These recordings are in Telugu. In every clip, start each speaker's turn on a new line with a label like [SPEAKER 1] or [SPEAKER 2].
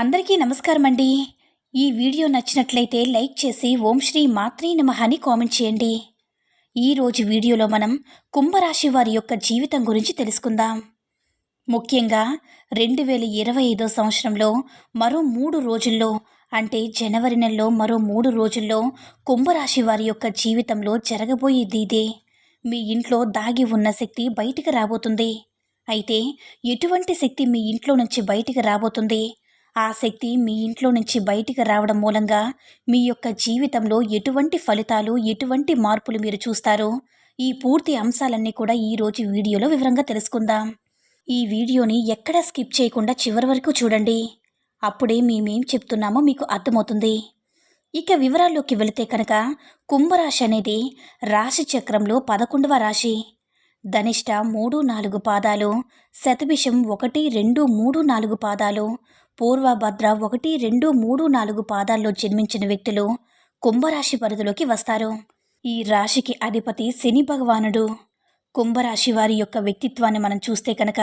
[SPEAKER 1] అందరికీ నమస్కారం అండి ఈ వీడియో నచ్చినట్లయితే లైక్ చేసి ఓం శ్రీ మాత్రీ నమః అని కామెంట్ చేయండి. ఈరోజు వీడియోలో మనం కుంభరాశి వారి యొక్క జీవితం గురించి తెలుసుకుందాం. ముఖ్యంగా రెండు వేల ఇరవై ఐదో సంవత్సరంలో మరో మూడు రోజుల్లో అంటే జనవరి నెలలో మరో మూడు రోజుల్లో కుంభరాశి వారి యొక్క జీవితంలో జరగబోయేది ఇదే. మీ ఇంట్లో దాగి ఉన్న శక్తి బయటికి రాబోతుంది. అయితే ఎటువంటి శక్తి మీ ఇంట్లో నుంచి బయటికి రాబోతుంది? ఆ శక్తి మీ ఇంట్లో నుంచి బయటికి రావడం మూలంగా మీ యొక్క జీవితంలో ఎటువంటి ఫలితాలు ఎటువంటి మార్పులు మీరు చూస్తారో ఈ పూర్తి అంశాలన్నీ కూడా ఈరోజు వీడియోలో వివరంగా తెలుసుకుందాం. ఈ వీడియోని ఎక్కడా స్కిప్ చేయకుండా చివరి వరకు చూడండి. అప్పుడే మేమేం చెప్తున్నామో మీకు అర్థమవుతుంది. ఇక వివరాల్లోకి వెళితే కనుక కుంభరాశి అనేది రాశి చక్రంలో పదకొండవ రాశి. ధనిష్ట మూడు నాలుగు పాదాలు శతభిషం ఒకటి రెండు మూడు నాలుగు పాదాలు పూర్వభద్ర ఒకటి రెండు మూడు నాలుగు పాదాల్లో జన్మించిన వ్యక్తులు కుంభరాశి పరిధిలోకి వస్తారు. ఈ రాశికి అధిపతి శని భగవానుడు. కుంభరాశి వారి యొక్క వ్యక్తిత్వాన్ని మనం చూస్తే కనుక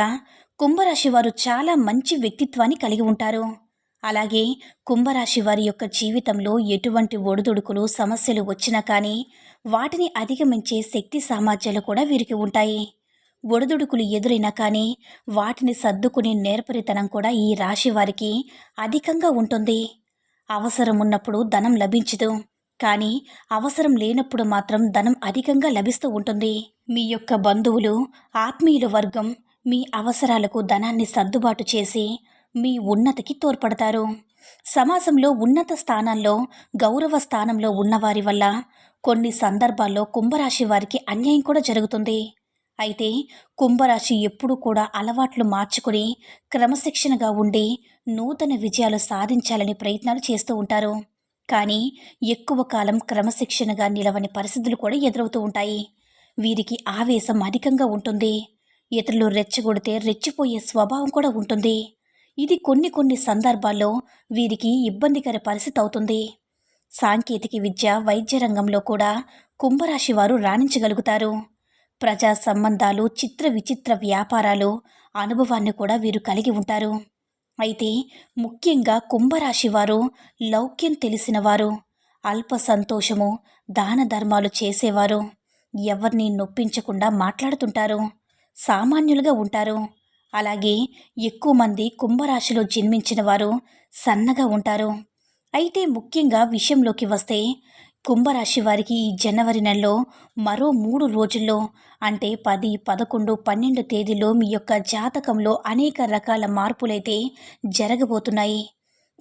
[SPEAKER 1] కుంభరాశి వారు చాలా మంచి వ్యక్తిత్వాన్ని కలిగి ఉంటారు. అలాగే కుంభరాశి వారి యొక్క జీవితంలో ఎటువంటి ఒడిదుడుకులు సమస్యలు వచ్చినా కానీ వాటిని అధిగమించే శక్తి సామర్థ్యాలు కూడా వీరికి ఉంటాయి. ఒడిదుడుకులు ఎదురైనా కానీ వాటిని సర్దుకునే నేర్పరితనం కూడా ఈ రాశి వారికి అధికంగా ఉంటుంది. అవసరం ఉన్నప్పుడు ధనం లభించదు. కానీ అవసరం లేనప్పుడు మాత్రం ధనం అధికంగా లభిస్తూ ఉంటుంది. మీ యొక్క బంధువులు ఆత్మీయుల వర్గం మీ అవసరాలకు ధనాన్ని సర్దుబాటు చేసి మీ ఉన్నతికి తోడ్పడతారు. సమాజంలో ఉన్నత స్థానాల్లో గౌరవ స్థానంలో ఉన్నవారి వల్ల కొన్ని సందర్భాల్లో కుంభరాశి వారికి అన్యాయం కూడా జరుగుతుంది. అయితే కుంభరాశి ఎప్పుడూ కూడా అలవాట్లు మార్చుకుని క్రమశిక్షణగా ఉండి నూతన విజయాలు సాధించాలని ప్రయత్నాలు చేస్తూ ఉంటారు. కానీ ఎక్కువ కాలం క్రమశిక్షణగా నిలవని పరిస్థితులు కూడా ఎదురవుతూ ఉంటాయి. వీరికి ఆవేశం అధికంగా ఉంటుంది. ఇతరులు రెచ్చగొడితే రెచ్చిపోయే స్వభావం కూడా ఉంటుంది. ఇది కొన్ని కొన్ని సందర్భాల్లో వీరికి ఇబ్బందికర పరిస్థితి అవుతుంది. సాంకేతిక విద్య వైద్య రంగంలో కూడా కుంభరాశి వారు రాణించగలుగుతారు. ప్రజా సంబంధాలు చిత్ర విచిత్ర వ్యాపారాలు అనుభవాన్ని కూడా వీరు కలిగి ఉంటారు. అయితే ముఖ్యంగా కుంభరాశి వారు లౌక్యం తెలిసినవారు అల్ప సంతోషము దాన ధర్మాలు చేసేవారు ఎవరిని నొప్పించకుండా మాట్లాడుతుంటారు సామాన్యులుగా ఉంటారు. అలాగే ఎక్కువ మంది కుంభరాశిలో జన్మించిన వారు సన్నగా ఉంటారు. అయితే ముఖ్యంగా విషయంలోకి వస్తే కుంభరాశి వారికి ఈ జనవరి నెలలో మరో మూడు రోజుల్లో అంటే పది పదకొండు పన్నెండు తేదీలో మీ యొక్క జాతకంలో అనేక రకాల మార్పులైతే జరగబోతున్నాయి.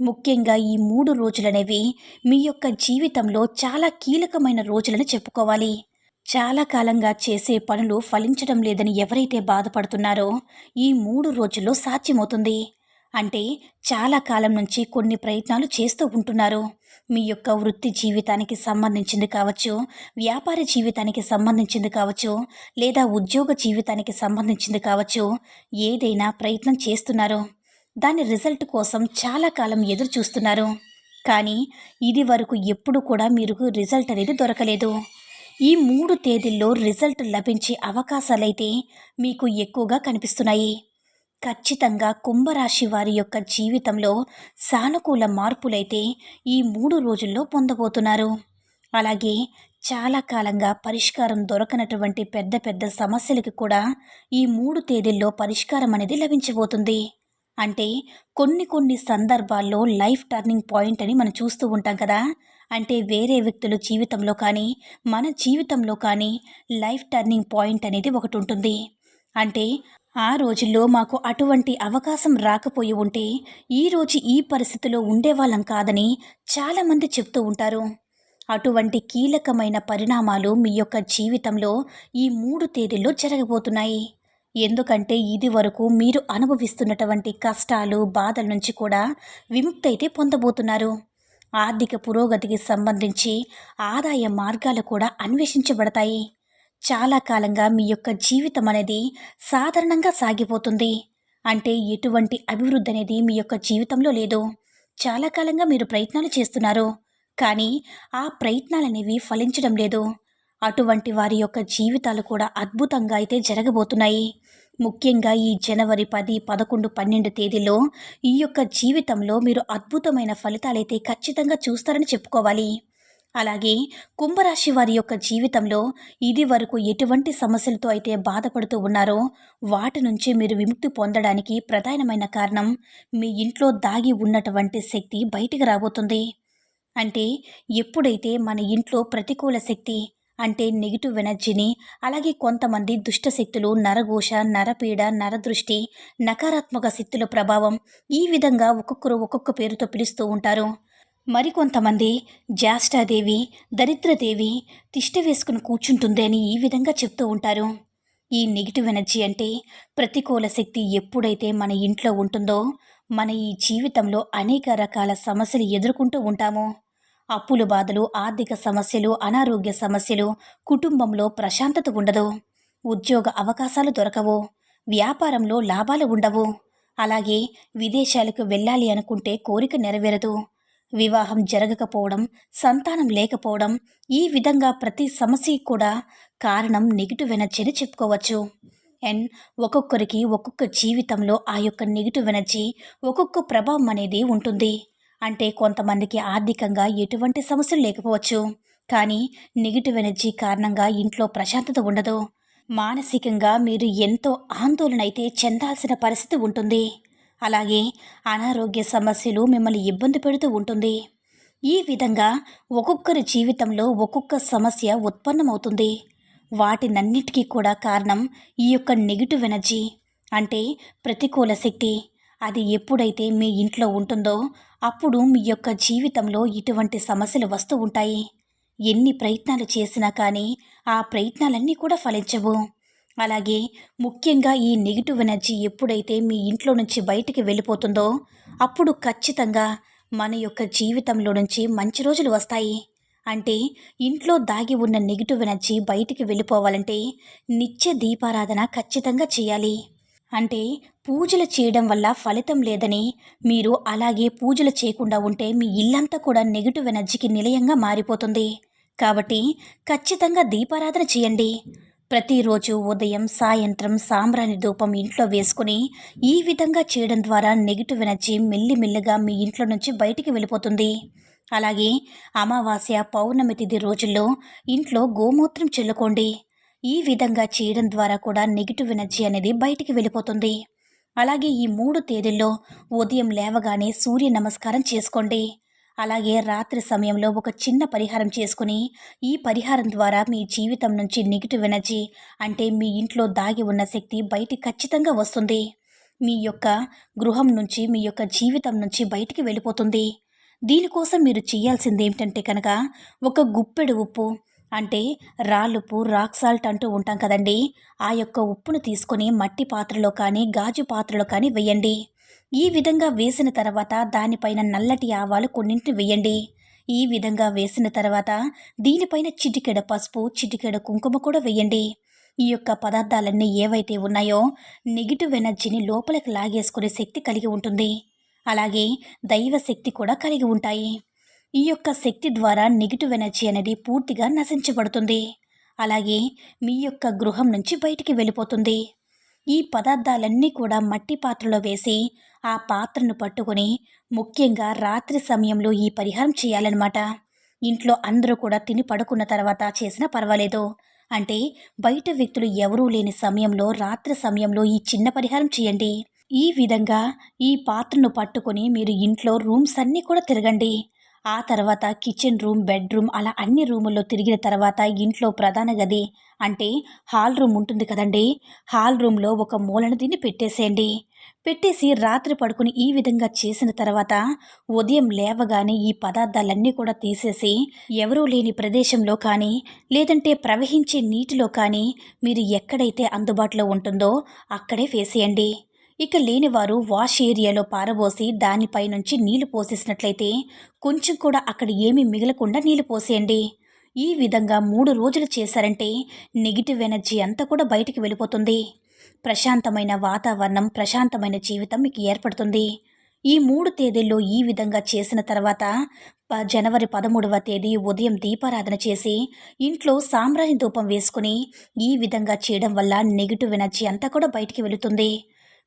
[SPEAKER 1] ముఖ్యంగా ఈ మూడు రోజులనేవి మీ యొక్క జీవితంలో చాలా కీలకమైన రోజులని చెప్పుకోవాలి. చాలా కాలంగా చేసే పనులు ఫలించడం లేదని ఎవరైతే బాధపడుతున్నారో ఈ మూడు రోజుల్లో సాధ్యమవుతుంది. అంటే చాలా కాలం నుంచి కొన్ని ప్రయత్నాలు చేస్తూ ఉంటున్నారు. మీ యొక్క వృత్తి జీవితానికి సంబంధించింది కావచ్చు వ్యాపార జీవితానికి సంబంధించింది కావచ్చు లేదా ఉద్యోగ జీవితానికి సంబంధించింది కావచ్చు ఏదైనా ప్రయత్నం చేస్తున్నారు. దాని రిజల్ట్ కోసం చాలా కాలం ఎదురు చూస్తున్నారు. కానీ ఇది వరకు ఎప్పుడు కూడా మీరు రిజల్ట్ అనేది దొరకలేదు. ఈ మూడు తేదీల్లో రిజల్ట్ లభించే అవకాశాలైతే మీకు ఎక్కువగా కనిపిస్తున్నాయి. ఖచ్చితంగా కుంభరాశి వారి యొక్క జీవితంలో సానుకూల మార్పులైతే ఈ మూడు రోజుల్లో పొందబోతున్నారు. అలాగే చాలా కాలంగా పరిష్కారం దొరకనటువంటి పెద్ద పెద్ద సమస్యలకి కూడా ఈ మూడు తేదీల్లో పరిష్కారం అనేది లభించబోతుంది. అంటే కొన్ని కొన్ని సందర్భాల్లో లైఫ్ టర్నింగ్ పాయింట్ అని మనం చూస్తూ ఉంటాం కదా. అంటే వేరే వ్యక్తుల జీవితంలో కానీ మన జీవితంలో కానీ లైఫ్ టర్నింగ్ పాయింట్ అనేది ఒకటి ఉంటుంది. అంటే ఆ రోజుల్లో మాకు అటువంటి అవకాశం రాకపోయి ఉంటే ఈరోజు ఈ పరిస్థితిలో ఉండేవాళ్ళం కాదని చాలామంది చెప్తూ ఉంటారు. అటువంటి కీలకమైన పరిణామాలు మీ యొక్క జీవితంలో ఈ మూడు తేదీల్లో జరగబోతున్నాయి. ఎందుకంటే ఇది వరకు మీరు అనుభవిస్తున్నటువంటి కష్టాలు బాధల నుంచి కూడా విముక్తి అయితే పొందబోతున్నారు. ఆర్థిక పురోగతికి సంబంధించి ఆదాయ మార్గాలు కూడా అన్వేషించబడతాయి. చాలా కాలంగా మీ యొక్క జీవితం అనేది సాధారణంగా సాగిపోతుంది. అంటే ఎటువంటి అభివృద్ధి అనేది మీ యొక్క జీవితంలో లేదు. చాలా కాలంగా మీరు ప్రయత్నాలు చేస్తున్నారు. కానీ ఆ ప్రయత్నాలు అనేవి ఫలించడం లేదు. అటువంటి వారి యొక్క జీవితాలు కూడా అద్భుతంగా అయితే జరగబోతున్నాయి. ముఖ్యంగా ఈ జనవరి పది పదకొండు పన్నెండు తేదీలో ఈ యొక్క జీవితంలో మీరు అద్భుతమైన ఫలితాలైతే ఖచ్చితంగా చూస్తారని చెప్పుకోవాలి. అలాగే కుంభరాశి వారి యొక్క జీవితంలో ఇది వరకు ఎటువంటి సమస్యలతో అయితే బాధపడుతూ ఉన్నారో వాటి నుంచి మీరు విముక్తి పొందడానికి ప్రధానమైన కారణం మీ ఇంట్లో దాగి ఉన్నటువంటి శక్తి బయటికి రాబోతుంది. అంటే ఎప్పుడైతే మన ఇంట్లో ప్రతికూల శక్తి అంటే నెగిటివ్ ఎనర్జీని అలాగే కొంతమంది దుష్ట శక్తులు నరఘోష నరపీడ నరదృష్టి నకారాత్మక శక్తుల ప్రభావం ఈ విధంగా ఒక్కొక్కరు ఒక్కొక్క పేరుతో పిలుస్తూ ఉంటారు. మరికొంతమంది జ్యేష్ఠాదేవి దరిద్రదేవి తిష్ట వేసుకుని కూర్చుంటుంది అని ఈ విధంగా చెప్తూ ఉంటారు. ఈ నెగిటివ్ ఎనర్జీ అంటే ప్రతికూల శక్తి ఎప్పుడైతే మన ఇంట్లో ఉంటుందో మన ఈ జీవితంలో అనేక రకాల సమస్యలు ఎదుర్కొంటూ ఉంటాము. అప్పుల బాధలు ఆర్థిక సమస్యలు అనారోగ్య సమస్యలు కుటుంబంలో ప్రశాంతత ఉండదు. ఉద్యోగ అవకాశాలు దొరకవు. వ్యాపారంలో లాభాలు ఉండవు. అలాగే విదేశాలకు వెళ్ళాలి అనుకుంటే కోరిక నెరవేరదు. వివాహం జరగకపోవడం సంతానం లేకపోవడం ఈ విధంగా ప్రతి సమస్యకి కూడా కారణం నెగిటివ్ ఎనర్జీ అని చెప్పుకోవచ్చు. అండ్ ఒక్కొక్కరికి ఒక్కొక్క జీవితంలో ఆ యొక్క నెగిటివ్ ఎనర్జీ ఒక్కొక్క ప్రభావం అనేది ఉంటుంది. అంటే కొంతమందికి ఆర్థికంగా ఎటువంటి సమస్యలు లేకపోవచ్చు. కానీ నెగిటివ్ ఎనర్జీ కారణంగా ఇంట్లో ప్రశాంతత ఉండదు. మానసికంగా మీరు ఎంతో ఆందోళన అయితే చెందాల్సిన పరిస్థితి ఉంటుంది. అలాగే అనారోగ్య సమస్యలు మిమ్మల్ని ఇబ్బంది పెడుతూ ఉంటుంది. ఈ విధంగా ఒక్కొక్కరి జీవితంలో ఒక్కొక్క సమస్య ఉత్పన్నమవుతుంది. వాటినన్నిటికీ కూడా కారణం ఈ యొక్క నెగిటివ్ ఎనర్జీ అంటే ప్రతికూల శక్తి. అది ఎప్పుడైతే మీ ఇంట్లో ఉంటుందో అప్పుడు మీ యొక్క జీవితంలో ఇటువంటి సమస్యలు వస్తూ ఉంటాయి. ఎన్ని ప్రయత్నాలు చేసినా కానీ ఆ ప్రయత్నాలన్నీ కూడా ఫలించవు. అలాగే ముఖ్యంగా ఈ నెగిటివ్ ఎనర్జీ ఎప్పుడైతే మీ ఇంట్లో నుంచి బయటికి వెళ్ళిపోతుందో అప్పుడు ఖచ్చితంగా మన యొక్క జీవితంలో నుంచి మంచి రోజులు వస్తాయి. అంటే ఇంట్లో దాగి ఉన్న నెగిటివ్ ఎనర్జీ బయటికి వెళ్ళిపోవాలంటే నిత్య దీపారాధన ఖచ్చితంగా చేయాలి. అంటే పూజలు చేయడం వల్ల ఫలితం లేదని మీరు అలాగే పూజలు చేయకుండా ఉంటే మీ ఇల్లంతా కూడా నెగిటివ్ ఎనర్జీకి నిలయంగా మారిపోతుంది. కాబట్టి ఖచ్చితంగా దీపారాధన చేయండి. ప్రతిరోజు ఉదయం సాయంత్రం సాంబ్రాణి ధూపం ఇంట్లో వేసుకుని ఈ విధంగా చేయడం ద్వారా నెగిటివ్ ఎనర్జీ మెల్లిమెల్లిగా మీ ఇంట్లో నుంచి బయటికి వెళ్ళిపోతుంది. అలాగే అమావాస్య పౌర్ణమి తిథి రోజుల్లో ఇంట్లో గోమూత్రం చల్లుకోండి. ఈ విధంగా చేయడం ద్వారా కూడా నెగిటివ్ ఎనర్జీ అనేది బయటికి వెళ్ళిపోతుంది. అలాగే ఈ మూడు తేదీల్లో ఉదయం లేవగానే సూర్య నమస్కారం చేసుకోండి. అలాగే రాత్రి సమయంలో ఒక చిన్న పరిహారం చేసుకుని ఈ పరిహారం ద్వారా మీ జీవితం నుంచి నెగిటివ్ ఎనర్జీ అంటే మీ ఇంట్లో దాగి ఉన్న శక్తి బయటికి ఖచ్చితంగా వస్తుంది. మీ యొక్క గృహం నుంచి మీ యొక్క జీవితం నుంచి బయటికి వెళ్ళిపోతుంది. దీనికోసం మీరు చేయాల్సింది ఏమిటంటే కనుక ఒక గుప్పెడు ఉప్పు అంటే రాళ్ళుప్పు రాక్ సాల్ట్ అంటూ ఉంటాం కదండి. ఆ యొక్క ఉప్పును తీసుకొని మట్టి పాత్రలో కానీ గాజు పాత్రలో కానీ వేయండి. ఈ విధంగా వేసిన తర్వాత దానిపైన నల్లటి ఆవాలు కొన్నింటిని వేయండి. ఈ విధంగా వేసిన తర్వాత దీనిపైన చిటికెడ పసుపు చిటికెడ కుంకుమ కూడా వేయండి. ఈ యొక్క పదార్థాలన్నీ ఏవైతే ఉన్నాయో నెగిటివ్ ఎనర్జీని లోపలికి లాగేసుకునే శక్తి కలిగి ఉంటుంది. అలాగే దైవ శక్తి కూడా కలిగి ఉంటాయి. ఈ యొక్క శక్తి ద్వారా నెగిటివ్ ఎనర్జీ అనేది పూర్తిగా నశించబడుతుంది. అలాగే మీ యొక్క గృహం నుంచి బయటికి వెళ్ళిపోతుంది. ఈ పదార్థాలన్నీ కూడా మట్టి పాత్రలో వేసి ఆ పాత్రను పట్టుకొని ముఖ్యంగా రాత్రి సమయంలో ఈ పరిహారం చేయాలన్నమాట. ఇంట్లో అందరూ కూడా తిని పడుకున్న తర్వాత చేసినా పర్వాలేదు. అంటే బయట వ్యక్తులు ఎవరూ లేని సమయంలో రాత్రి సమయంలో ఈ చిన్న పరిహారం చేయండి. ఈ విధంగా ఈ పాత్రను పట్టుకొని మీరు ఇంట్లో రూమ్స్ అన్నీ కూడా తిరగండి. ఆ తర్వాత కిచెన్ రూమ్ బెడ్రూమ్ అలా అన్ని రూముల్లో తిరిగిన తర్వాత ఇంట్లో ప్రధాన గది. అంటే హాల్ రూమ్ ఉంటుంది కదండి. హాల్ రూమ్లో ఒక మూలను దీన్ని పెట్టేసేయండి. పెట్టేసి రాత్రి పడుకుని ఈ విధంగా చేసిన తర్వాత ఉదయం లేవగానే ఈ పదార్థాలన్నీ కూడా తీసేసి ఎవరూ లేని ప్రదేశంలో కానీ లేదంటే ప్రవహించే నీటిలో కానీ మీరు ఎక్కడైతే అందుబాటులో ఉంటుందో అక్కడే వేసేయండి. ఇక లేనివారు వాష్ ఏరియాలో పారబోసి దానిపై నుంచి నీళ్ళు పోసేసినట్లయితే కొంచెం కూడా అక్కడ ఏమీ మిగలకుండా నీళ్ళు పోసేయండి. ఈ విధంగా మూడు రోజులు చేశారంటే నెగిటివ్ ఎనర్జీ అంతా కూడా బయటికి వెళ్ళిపోతుంది. ప్రశాంతమైన వాతావరణం ప్రశాంతమైన జీవితం మీకు ఏర్పడుతుంది. ఈ మూడు తేదీల్లో ఈ విధంగా చేసిన తర్వాత ప జనవరి పదమూడవ తేదీ ఉదయం దీపారాధన చేసి ఇంట్లో సామ్రాజ్య ధూపం వేసుకుని ఈ విధంగా చేయడం వల్ల నెగిటివ్ ఎనర్జీ అంతా కూడా బయటికి వెళుతుంది.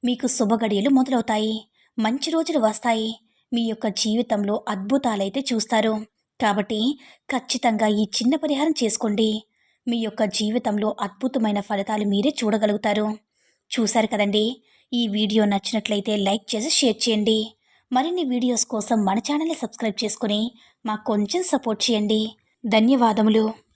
[SPEAKER 1] మీకు శుభగడియలు మొదలవుతాయి. మంచి రోజులు వస్తాయి. మీ యొక్క జీవితంలో అద్భుతాలైతే చూస్తారు. కాబట్టి ఖచ్చితంగా ఈ చిన్న పరిహారం చేసుకోండి. మీ యొక్క జీవితంలో అద్భుతమైన ఫలితాలు మీరే చూడగలుగుతారు. చూశారు కదండి? ఈ వీడియో నచ్చినట్లయితే లైక్ చేసి షేర్ చేయండి. మరిన్ని వీడియోస్ కోసం మన ఛానల్ని సబ్స్క్రైబ్ చేసుకుని మాకు కొంచెం సపోర్ట్ చేయండి. ధన్యవాదములు.